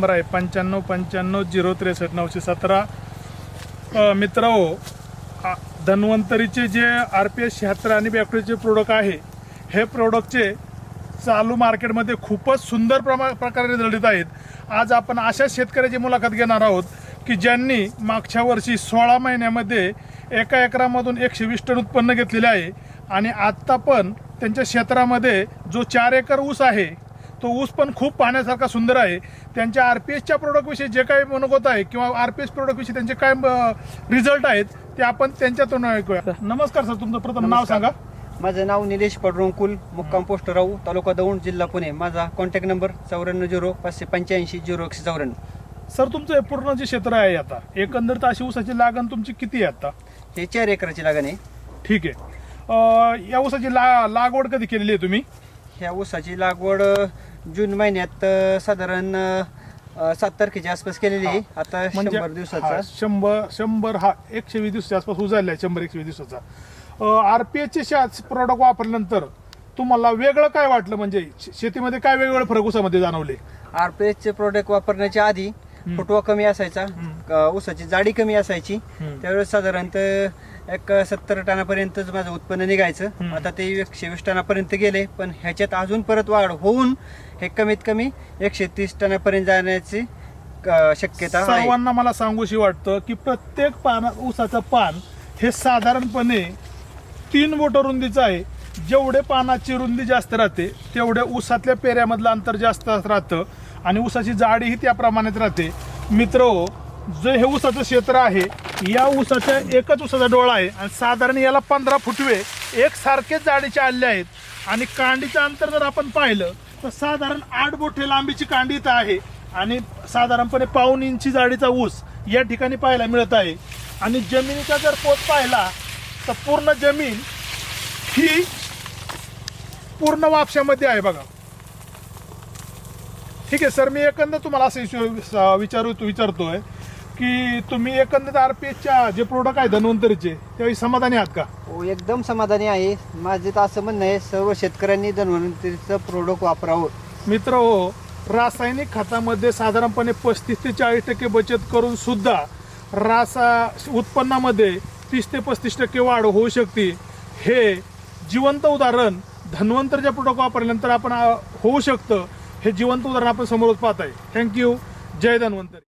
Number आहे पंच्याण्णव पंच्याण्णव झिरो त्रेसष्ट नऊशे सतरा. मित्र हो धन्वंतरीचे जे आर पी एस शहात्तर आणि बॅक्टरीचे प्रोडक्ट आहे हे प्रोडक्टचे चालू मार्केटमध्ये खूपच सुंदर प्रमा प्रकारे रिझल्ट आहेत. आज आपण अशा शेतकऱ्याची मुलाखत घेणार आहोत की ज्यांनी मागच्या वर्षी सोळा महिन्यामध्ये एका एकरामधून एकशे वीस टन उत्पन्न घेतलेले आहे आणि आत्ता पण त्यांच्या क्षेत्रामध्ये जो चार एकर ऊस आहे तो ऊस पण खूप पाहण्यासारखा सुंदर आहे. त्यांच्या आर पी एसच्या प्रोडक्टविषयी जे काही मनोगत आहे किंवा आर पी एस प्रोडक्टविषयी त्यांचे काय रिझल्ट आहेत ते आपण त्यांच्यातून ऐकूया. नमस्कार सर तुमचं प्रथम नाव नमस्कार. सांगा. माझं नाव निलेश पडरोंकुल मुक्काम पोस्ट राऊ तालुका दौंड जिल्हा पुणे. माझा कॉन्टॅक्ट नंबर चौऱ्याण्णव झिरो पाचशे पंच्याऐंशी झिरो एकशे चौऱ्याण्णव. सर तुमचं हे पूर्ण जे क्षेत्र आहे आता एकंदरीत अशी ऊसाची लागण तुमची किती आहे आता? हे चार एकराची लागण आहे. ठीक आहे. अं, या ऊसाची ला लागवड कधी केलेली आहे तुम्ही? ह्या ऊसाची लागवड अ, जून महिन्यात अ, साधारण अ, सात तारखेच्या आसपास केलेली आहे. आता शंभर हा, दिवसाचा शंभर शंभर हा एकशे वीस दिवसाच्या आसपास उजाडला आहे शंभर एकशे वीस दिवसाचा. आर पी एचचे प्रोडक्ट वापरल्यानंतर तुम्हाला वेगळं काय वाटलं? म्हणजे शे- शेतीमध्ये काय वेगवेगळे फरक ऊसामध्ये जाणवले? आर पी चे प्रोडक्ट वापरण्याच्या आधी फुटवा कमी असायचा अ, ऊसाची जाडी कमी असायची. त्यावेळेस साधारणतः एक सत्तर टनापर्यंतच माझं उत्पन्न निघायचं. आता ते एकशे वीस टनापर्यंत गेले पण ह्याच्यात अजून परत वाढ होऊन हे कमीत कमी एकशे तीस टनापर्यंत जाण्याची शक्यता सर्वांना मला सांगूशी वाटतं की प्रत्येक पाना ऊसाचं पान हे साधारणपणे तीन बोट रुंदीचं आहे. जेवढे पानाची रुंदी जास्त राहते तेवढे ऊसातल्या पेऱ्यामधलं अंतर जास्त राहतं आणि ऊसाची जाडीही त्या प्रमाणात राहते. मित्र जे हे ऊसाचं क्षेत्र आहे या ऊसाच्या एकच ऊसाचा डोळा आहे आणि साधारण याला पंधरा फुटवे एकसारखेच जाडीचे आलेले आहेत. आणि कांडीचं अंतर जर आपण पाहिलं तर साधारण आठ बोठे लांबीची कांडी इथं आहे. आणि साधारणपणे पाऊन इंची जाडीचा ऊस या ठिकाणी पाहायला मिळत आहे. आणि जमिनीचा जर पोत पाहिला तर पूर्ण जमीन ही पूर्ण वापशामध्ये आहे बघा. ठीक आहे सर मी एकंदर तुम्हाला असं विचारू विचारू विचारतोय. की तुम्ही एकंदर आर पी एचच्या जे प्रोडक्ट आहे धन्वंतरीचे त्यावेळी समाधानी आहात का? हो एकदम समाधानी आहे. माझे तर असं म्हणणं आहे सर्व शेतकऱ्यांनी धन्वंतरीचं प्रोडक्ट वापरावं. मित्र हो रासायनिक खतामध्ये साधारणपणे पस्तीस ते चाळीस टक्के बचत करून सुद्धा रासा उत्पन्नामध्ये तीस ते पस्तीस टक्के वाढ होऊ शकते. हे जिवंत उदाहरण धन्वंतरच्या प्रोडक्ट वापरल्यानंतर आपण होऊ शकतं. हे जिवंत उदाहरण आपण समोरच पाहत आहे थँक्यू जय धन्वंतरी.